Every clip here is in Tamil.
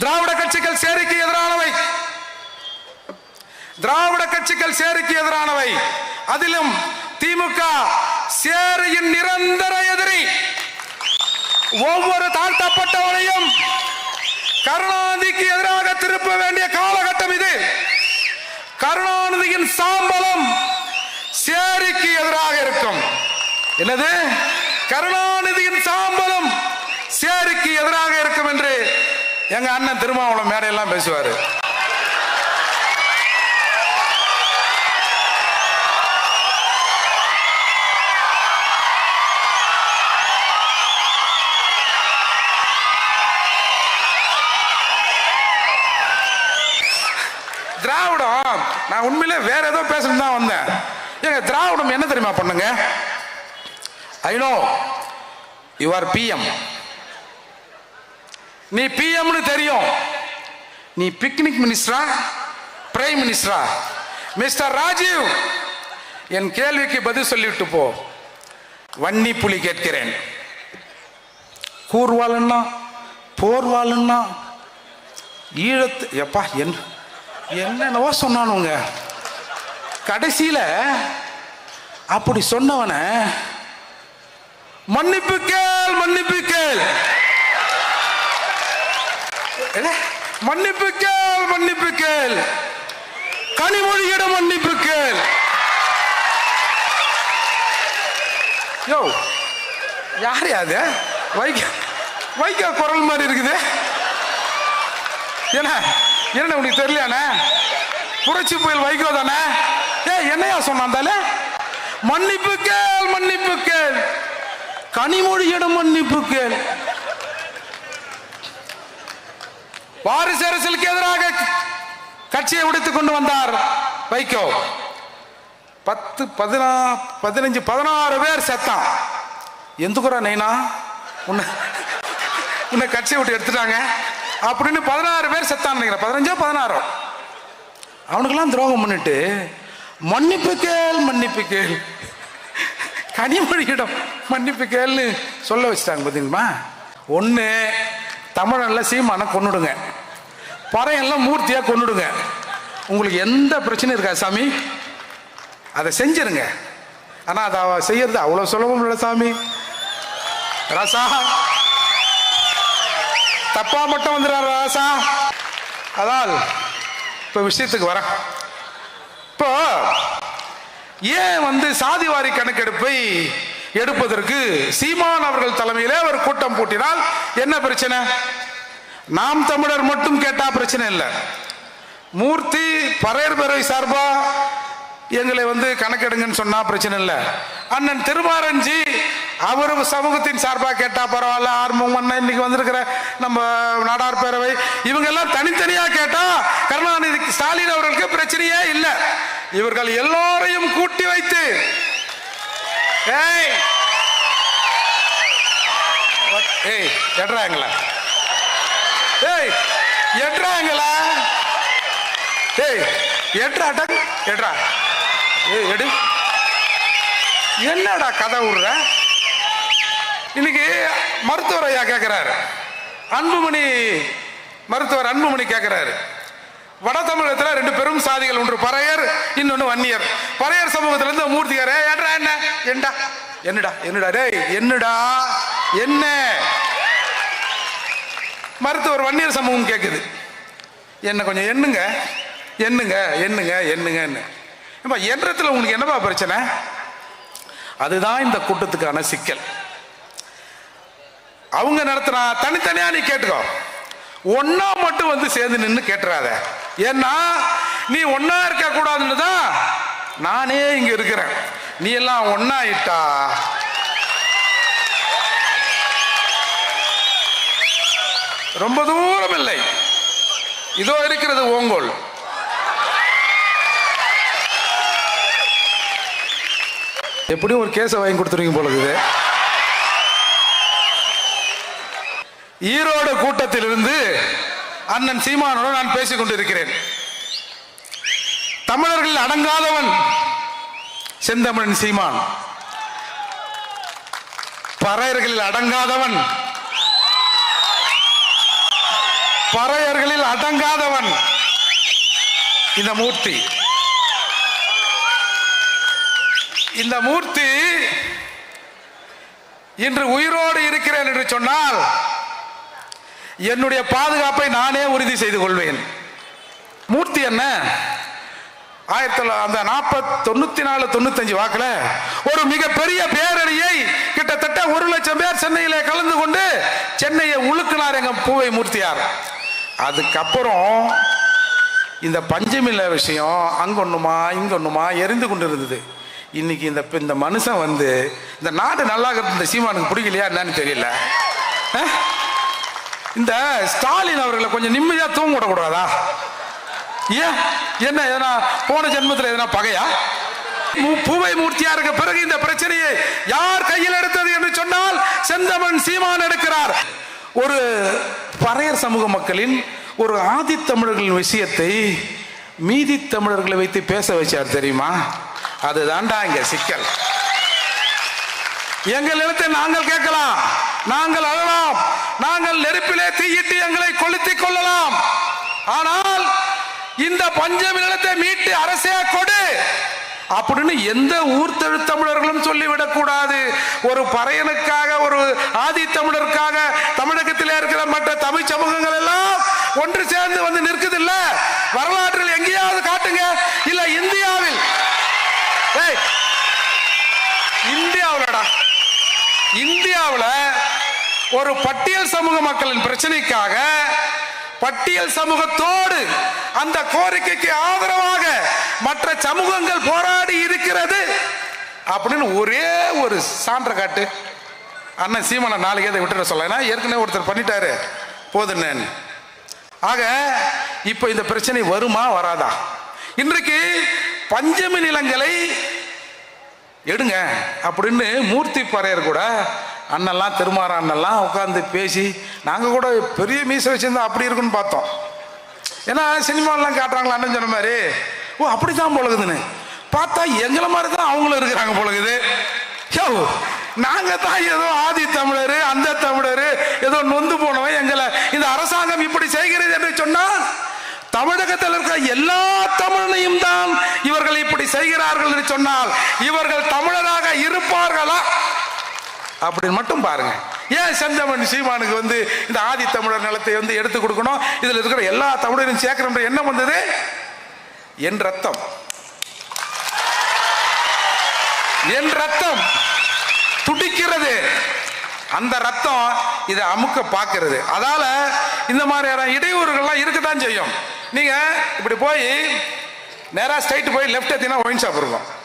திராவிட கட்சிகள் சேரிக்கு எதிரானவை. திராவிட கட்சிகள் சேரிக்கு எதிரானவை. அதிலும் திமுக சேரியின் நிரந்தர எதிரி. ஒவ்வொரு தாழ்த்தப்பட்டவனையும் கருணாநிதிக்கு எதிராக திருப்ப வேண்டிய காலகட்டம் இது. கருணாநிதியின் சாம்பலம் சேரிக்கு எதிராக இருக்கும். என்னது? கருணாநிதியின் சாம்பலம் சேரிக்கு எதிராக இருக்கும் என்று எங்க அண்ணன் திருமாவளம் மேடையெல்லாம் பேசுவாரு. திராவிடம் நான் உண்மையிலே வேற ஏதோ பேசணும் தான் வந்தேன். எங்க திராவிடம் என்ன தெரியுமா பண்ணுங்க? I know you are PM நீ பிஎம்னு தெரியும். நீ பிக்னிக் மினிஸ்டரா பிரைம் மினிஸ்டரா மிஸ்டர் ராஜீவ் என் கேள்விக்கு பதில் சொல்லிவிட்டு போ. வன்னி புலி கேட்கிறேன். கூர்வாளுன்னா போர்வாளுன்னா ஈழத்து எப்பா என் என்னென்னவோ சொன்னானுங்க. கடைசியில் அப்படி சொன்னவன மன்னிப்பு கேள் மன்னிப்பு கேள். என்ன? மன்னிப்பு கேள் மன்னிப்பு கேள். கனிமொழியிடம் மன்னிப்பு கேள். யோ யார் அது? வைக்க வைக்க குரல் மாதிரி இருக்குது. என்ன? என்ன உனக்கு தெரியலையானே புரட்சி புயல் வைகோ தானே? ஏ என்னையா சொன்னாந்தாலே மன்னிப்பு கேள் மன்னிப்பு கேள். கனிமொழியிடம் மன்னிப்பு கேள். வாரிசு அரசுக்கு எதிராக கட்சியை விடுத்து கொண்டு வந்தார் வைகோ. பத்து பதினா பதினஞ்சு பதினாறு பேர் செத்தான். எந்துக்குறா நைனா? உன்னை உன்னை கட்சியை விட்டு எடுத்துட்டாங்க. அப்படின்னு பதினாறு பேர் செத்தான் நினைக்கிறேன். பதினஞ்சோ பதினாறோ? அவனுக்கெல்லாம் துரோகம் பண்ணிட்டு மன்னிப்பு கேள் மன்னிப்பு கேள். கனிமொழியிடம் மன்னிப்பு கேள்னு சொல்ல வச்சுட்டாங்க பார்த்தீங்களா ஒன்று தமிழன்ல சீமான கொண்டுடுங்க பறையெல்லாம் மூர்த்தியாக கொண்டுடுங்க உங்களுக்கு எந்த பிரச்சனையும் இருக்கா சாமி. அதை செஞ்சிருங்க. ஆனால் அதை அவ செய்யறது அவ்வளோ சுலபம் இல்லை சாமி. ராசா. தப்பா மட்டும் வந்துடுறாரு ராசா. அதால் இப்போ விஷயத்துக்கு வரேன். இப்போ ஏன் வந்து சாதிவாரி கணக்கெடுப்பை எடுப்பதற்கு சீமான் அவர்கள் தலைமையிலே ஒரு கூட்டம் கூட்டினால் என்ன பிரச்சனை? நாம் தமிழர் மட்டும் கேட்டா பிரச்சனை இல்லை. மூர்த்தி பறையர் பேரவை சார்பா எங்களை வந்து கணக்கெடுங்கன்னு சொன்னா பிரச்சனை இல்லை. அண்ணன் திருமாரஞ்சி அவரு சமூகத்தின் சார்பாக கேட்டா பரவாயில்ல ஆர்மம் அண்ணன் இன்னைக்கு வந்திருக்கிற நம்ம நாடார் பேரவை. இவங்க எல்லாம் தனித்தனியா கேட்டா கருணாநிதி ஸ்டாலின் அவர்களுக்கு பிரச்சனையே இல்லை. இவர்கள் எல்லோரையும் கூட்டி வைத்து ஏய் ஏய் எட்றாங்களா ஏய் எட்றாங்களா ஏய் எட்ரா டக் எட்ரா ஏய் எடு. என்னடா கதை விடுற? இன்னைக்கு மருத்துவர் ஐயா கேட்கிறாரு அன்புமணி மருத்துவர் அன்புமணி கேட்கிறாரு வட தமிழகத்தில் ரெண்டு பெரும் சாதிகள் ஒன்று பறையர் இன்னொன்று வன்னியர். பறையர் சமூகத்திலிருந்து மூர்த்திகாரே ஏடா என்ன? என்னடா என்னடா என்னடா டேய் என்னடா என்ன? மருத்துவர் வன்னியர் சமூகம் கேட்குது என்ன கொஞ்சம் எண்ணுங்க. எண்ணுங்க எண்ணுங்க எண்ணுங்கன்னு. இப்போ எண்ணத்தில் உங்களுக்கு என்னப்பா பிரச்சனை? அதுதான் இந்த கூட்டத்துக்கான சிக்கல். அவங்க நடத்துனா தனித்தனியா நீ கேட்டுக்கோ. ஒன்னா மட்டும் வந்து சேர்ந்து நின்று கேட்டுறாத. ஏன்னா நீ ஒன்னா இருக்க கூடாதுன்னு தான் நானே இங்க இருக்கிறேன். நீ எல்லாம் ஒன்னா இட்டா ரொம்ப தூரம் இல்லை. இதோ இருக்கிறது ஓங்கோல். எப்படியும் ஒரு கேஸை வாங்கி கொடுத்துருவீங்க போல இது ஈரோடு கூட்டத்திலிருந்து அண்ணன் சீமானோடு நான் பேசிக் கொண்டிருக்கிறேன். தமிழர்கள் அடங்காதவன் செந்தமிழன் சீமான். பறையர்களில் அடங்காதவன் பறையர்களில் அடங்காதவன். இந்த மூர்த்தி. இந்த மூர்த்தி இன்று உயிரோடு இருக்கிறேன் என்று சொன்னால் என்னுடைய பாதுகாப்பை நானே உறுதி செய்து கொள்வேன். மூர்த்தி என்ன? ஆயிரத்தி தொள்ளாயிரத்தி அந்த நாற்பத்தி தொண்ணூத்தி நாலு தொண்ணூத்தஞ்சு வாக்குல ஒரு மிகப்பெரிய பேரணியை கிட்டத்தட்ட ஒரு லட்சம் பேர் சென்னையிலே கலந்து கொண்டு சென்னையை உழுக்கினார் எங்க பூவை மூர்த்தியார். அதுக்கப்புறம் இந்த பஞ்சமில்ல விஷயம் அங்கொன்றுமா இங்கொன்றுமா எரிந்து கொண்டு இருந்தது இன்னைக்கு இந்த இந்த மனுஷன் வந்து இந்த நாடு நல்லா இந்த சீமானுக்கு பிடிக்கலையா என்னன்னு தெரியல. இந்த ஸ்டாலின் அவர்களை கொஞ்சம் நிம்மதியாக தூங்க விடக்கூடாதா? ஏன்? என்ன எதனா போன ஜென்மத்தில் எதனா பகையா? பூவை பூவை மூர்த்தியாருக்கு பிறகு இந்த பிரச்சனையை யார் கையில் எடுத்தது என்று சொன்னால் செந்தமன் சீமான் எடுக்கிறார். ஒரு பறையர் சமூக மக்களின் ஒரு ஆதித்தமிழர்களின் விஷயத்தை மீதி தமிழர்களை வைத்து பேச வச்சார் தெரியுமா? அதுதான்டா இங்க சிக்கல். எங்கள் நிலத்தை நாங்கள் கேட்கலாம். நாங்கள் அழலாம். நாங்கள் நெருப்பிலே தீயிட்டு எங்களை கொளுத்திக் கொள்ளலாம். ஆனால் இந்த பஞ்சம் நிலத்தை மீட்டு அரசே கொடு. அப்படின்னு எந்த ஊர் தமிழர்களும் சொல்லிவிடக்கூடாது. ஒரு பறையனுக்காக ஒரு ஆதி தமிழருக்காக தமிழகத்திலே இருக்கிற மற்ற தமிழ் சமூகங்கள் எல்லாம் ஒன்று சேர்ந்து வந்து நிற்குது இல்ல வரலாற்றில் எங்கேயாவது காட்டுங்க. இல்ல இந்தியாவில். ஏய், இந்தியாவில் ஒரு பட்டியல் சமூக மக்களின் பிரச்சனைக்காக பட்டியல் சமூகத்தோடு அந்த கோரிக்கைக்கு ஆதரவாக மற்ற சமூகங்கள் போராடி இருக்கிறது அப்படின்னு ஒரே ஒரு சான்ற காட்டு. அண்ணன் சீமனை நாளைக்கு அதை விட்டுட சொல்ல. ஏற்கனவே ஒருத்தர் பண்ணிட்டாரு. போதுன்னு ஆக இப்போ இந்த பிரச்சனை வருமா வராதா? இன்றைக்கு பஞ்சமி நிலங்களை எடுங்க அப்படின்னு மூர்த்தி பறையர் கூட அண்ணெல்லாம் திருமாற அண்ணெல்லாம் உட்காந்து பேசி நாங்கள் கூட பெரிய மீச வச்சுருந்தா அப்படி இருக்குன்னு பார்த்தோம். ஏன்னா சினிமாலாம் காட்டுறாங்களா அண்ணன் சொன்ன மாதிரி? ஓ அப்படிதான் பொழுதுன்னு பார்த்தா எங்களை மாதிரி தான் அவங்களும் இருக்கிறாங்க பொழுது யோ நாங்கள் தான் ஏதோ ஆதி தமிழர் அந்த தமிழர் ஏதோ நொந்து போனவன் எங்களை. இந்த அரசாங்கம் இப்படி செய்கிறது என்று சொன்னால் தமிழகத்தில் இருக்கிற எல்லா தமிழனையும் தான் இவர்கள் இப்படி செய்கிறார்கள் என்று சொன்னால் இவர்கள் தமிழராக இருப்பார்களா? அப்படின்னு மட்டும் பாருங்க. ஏன் செந்தமன் சீமானுக்கு வந்து இந்த ஆதி தமிழர் நிலத்தை வந்து எடுத்து கொடுக்கணும்? இதில் இருக்கிற எல்லா தமிழரையும் சேர்க்கணும் எண்ணம் வந்தது? என் ரத்தம். என் ரத்தம். துடிக்கிறது. அந்த ரத்தம் இதை அமுக்க பார்க்கறது. அதால இந்த மாதிரியான இடையூறுகள்லாம் இருக்கத்தான் செய்யும். நீங்க இப்படி போய் நேராக ஸ்ட்ரைட் போய் லெஃப்ட் எத்தினா ஒயின் ஷாப் இருக்கும்.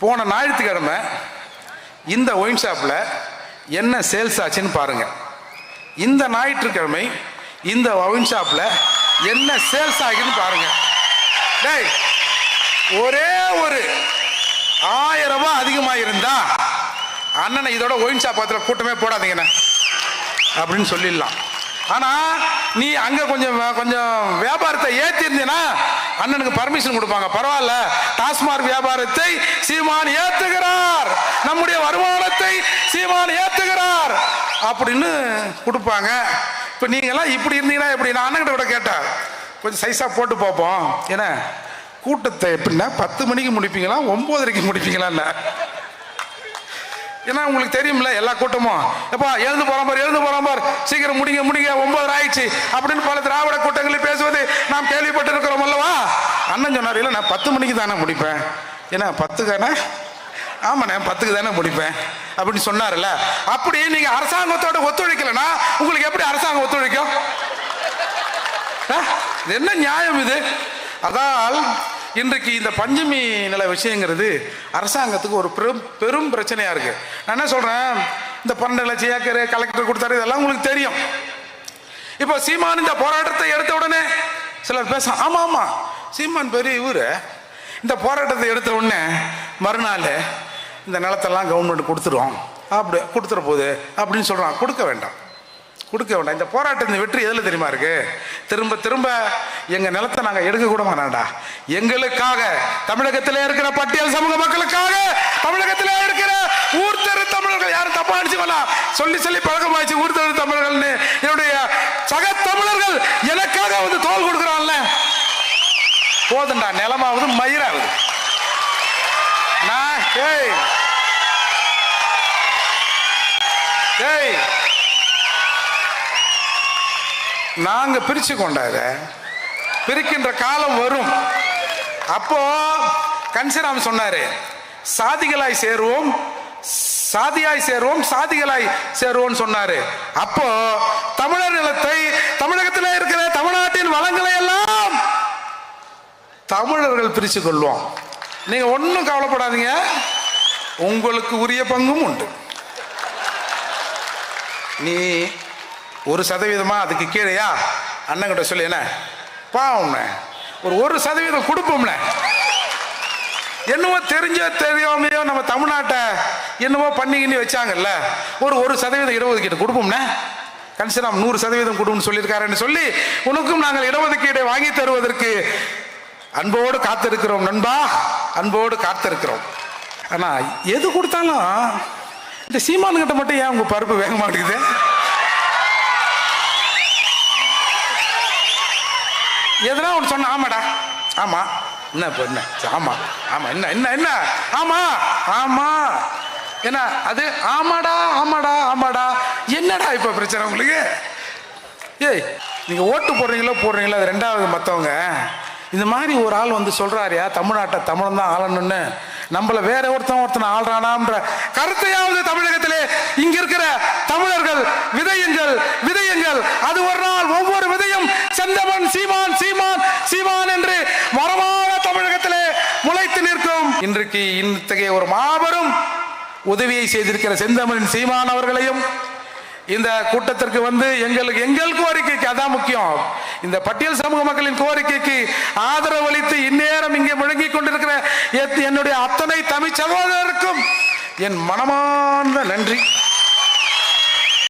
போன ஞாயிற்றுக்கிழமை இந்த ஒயின் ஷாப்பில் என்ன சேல்ஸ் ஆச்சுன்னு பாருங்கள் இந்த ஞாயிற்றுக்கிழமை இந்த ஒயின் ஷாப்பில் என்ன சேல்ஸ் ஆகுதுன்னு பாருங்கள் டேய் ஒரே ஒரு ஆயிரம் ரூபாய் அதிகமாக இருந்தா அண்ணனை இதோட ஒயின் ஷாப் பக்கத்தில் கூட்டமே போடாதீங்கண்ணே. அப்படின்னு சொல்லிடலாம். ஆனால் நீ அங்கே கொஞ்சம் கொஞ்சம் வியாபாரத்தை ஏத்தி அண்ணனுக்கு பர்மிஷன் கொடுப்பாங்க. பரவாயில்ல. டாஸ்மாக் வியாபாரத்தை சீமான் ஏத்துகிறார். நம்முடைய வருமானத்தை சீமான் ஏத்துகிறார். அப்படின்னு கொடுப்பாங்க. இப்ப நீங்க எல்லாம் இப்படி இருந்தீங்கன்னா எப்படி? நான் அண்ணன் கூட கேட்டேன். கொஞ்சம் சைஸா போட்டு பார்ப்போம். ஏன்னா கூட்டத்தை எப்படின்னா பத்து மணிக்கு முடிப்பீங்களா? ஒன்பதரைக்கு முடிப்பீங்களா? இல்லை? ஏன்னா உங்களுக்கு தெரியும்ல எல்லா கூட்டமும். எப்பா எழுந்து போறான் பார் எழுந்து போறான் பார். சீக்கிரம் முடிங்க முடிங்க ஒன்பது ஆயிடுச்சு. அப்படின்னு பல திராவிட கூட்டங்களில் பேசுவது நாம் கேள்விப்பட்டிருக்கிறோம் அல்லவா? அண்ணன் சொன்னார் இல்லை நான் பத்து மணிக்கு தானே முடிப்பேன். ஏன்னா பத்துக்கானே ஆமாண்ணே பத்துக்கு தானே முடிப்பேன். அப்படின்னு சொன்னார்ல. அப்படி நீங்க அரசாங்கத்தோட ஒத்துழைக்கலன்னா உங்களுக்கு எப்படி அரசாங்கம் ஒத்துழைக்கும்? இது என்ன நியாயம் இது? அதால் இன்றைக்கு இந்த பஞ்சமி நில விஷயங்கிறது அரசாங்கத்துக்கு ஒரு பெரும் பெரும் பிரச்சனையாக இருக்குது நான் என்ன சொல்கிறேன் இந்த பன்னெண்டு லட்சம் ஏக்கர் கலெக்டர் கொடுத்தாரு இதெல்லாம் உங்களுக்கு தெரியும். இப்போ சீமான் இந்த போராட்டத்தை எடுத்த உடனே சிலர் பேச ஆமாம் ஆமாம் சீமான் பெரிய இவர். இந்த போராட்டத்தை எடுத்த உடனே மறுநாள் இந்த நிலத்தெல்லாம் கவர்மெண்ட் கொடுத்துருவோம் அப்படி கொடுத்துற போகுது அப்படின்னு சொல்கிறான் கொடுக்க வேண்டாம். கொடுக்க வேண்டாம். இந்த போராட்டத்தின் வெற்றி எதில் தெரியுமா இருக்கு? திரும்ப திரும்ப எங்க நிலத்தை நாங்க எடுக்க கூட எங்களுக்காக தமிழகத்தில் இருக்கிற பட்டியல் சமூக மக்களுக்காக தமிழகத்தில் இருக்கிற ஊர் தெரு தமிழர்கள் யாரும் தப்பா அடிச்சுக்கலாம் சொல்லி சொல்லி பழக்கமாச்சு ஊர் தெரு தமிழர்கள்னு. என்னுடைய சக தமிழர்கள் எனக்காக வந்து தோல் கொடுக்குறான்ல போதுண்டா நிலமாவது மயிராகுது நான் ஏய். ஏய். நாங்கள் பிரித்து கொண்டாத. பிரிக்கின்ற காலம் வரும். அப்போ கன்சிராம் சொன்னாரு சாதிகளாய் சேருவோம் சாதியாய் சேருவோம் சாதிகளாய் சேருவோம் சொன்னாரு. அப்போ தமிழர் நிலத்தை தமிழகத்தில் இருக்கிற தமிழ்நாட்டின் வளங்களை எல்லாம் தமிழர்கள் பிரித்து கொள்வோம். நீங்க ஒன்றும் கவலைப்படாதீங்க. உங்களுக்கு உரிய பங்கும் உண்டு. நீ ஒரு சதவீதமா அதுக்கு கீழேயா? அண்ணங்கிட்ட சொல்லி என்ன? பாவம்ண்ணே. ஒரு ஒரு சதவீதம் கொடுப்போம்ண்ணே என்னவோ தெரிஞ்சோ தெரியாமையோ நம்ம தமிழ்நாட்டை என்னவோ பண்ணிக்கின்னு வச்சாங்கல்ல. ஒரு ஒரு சதவீதம் இடஒதுக்கீடு கொடுப்போம்ண்ணே கன்சிராம் நூறு சதவீதம் கொடுன்னு சொல்லியிருக்காருன்னு சொல்லி உனக்கும் நாங்கள் இடஒதுக்கீடை வாங்கி தருவதற்கு அன்போடு காத்திருக்கிறோம் நண்பா. அன்போடு காத்திருக்கிறோம். ஆனால் எது கொடுத்தாலும் இந்த சீமானுங்கிட்ட மட்டும் ஏன் உங்கள் பருப்பு வேக மாட்டேங்குது? எதனா ஒன்று சொன்ன ஆமாடா. ஆமா. என்ன இப்போ என்ன? ஆமா. ஆமா. என்ன என்ன என்ன? ஆமா. ஆமா. என்ன? அது ஆமாடா ஆமாடா ஆமாடா. என்னடா இப்போ பிரச்சனை உங்களுக்கு? ஏய் நீங்கள் ஓட்டு போடுறீங்களோ போடுறீங்களோ அது ரெண்டாவது மற்றவங்க இந்த மாதிரி ஒரு ஆள் வந்து சொல்கிறாரியா தமிழ்நாட்டை தமிழன் தான் ஆளணும்னு. நம்மள வேற ஒருத்தன் ஒருத்தன் ஆள்றானான்ற கருத்தையாவது தமிழகத்திலே இங்க இருக்கிற தமிழர்கள் விதையுங்கள் விதையுங்கள். அது ஒரு நாள் ஒவ்வொரு விதையும் செந்தமன் சீமான் சீமான் சீமான் என்று வரமான தமிழகத்திலே முளைத்து நிற்கும். இன்றைக்கு இத்தகைய ஒரு மாபெரும் உதவியை செய்திருக்கிற செந்தமிழின் சீமான் அவர்களையும் இந்த கூட்டத்திற்கு வந்து எங்களுக்கு எங்கள் கோரிக்கைக்கு அதான் முக்கியம். இந்த பட்டியல் சமூக மக்களின் கோரிக்கைக்கு ஆதரவு அளித்து இந்நேரம் இங்கே முழங்கி கொண்டிருக்கிற என்னுடைய அத்தனை தமிழ் சகோதரருக்கும் என் மனமார்ந்த நன்றி.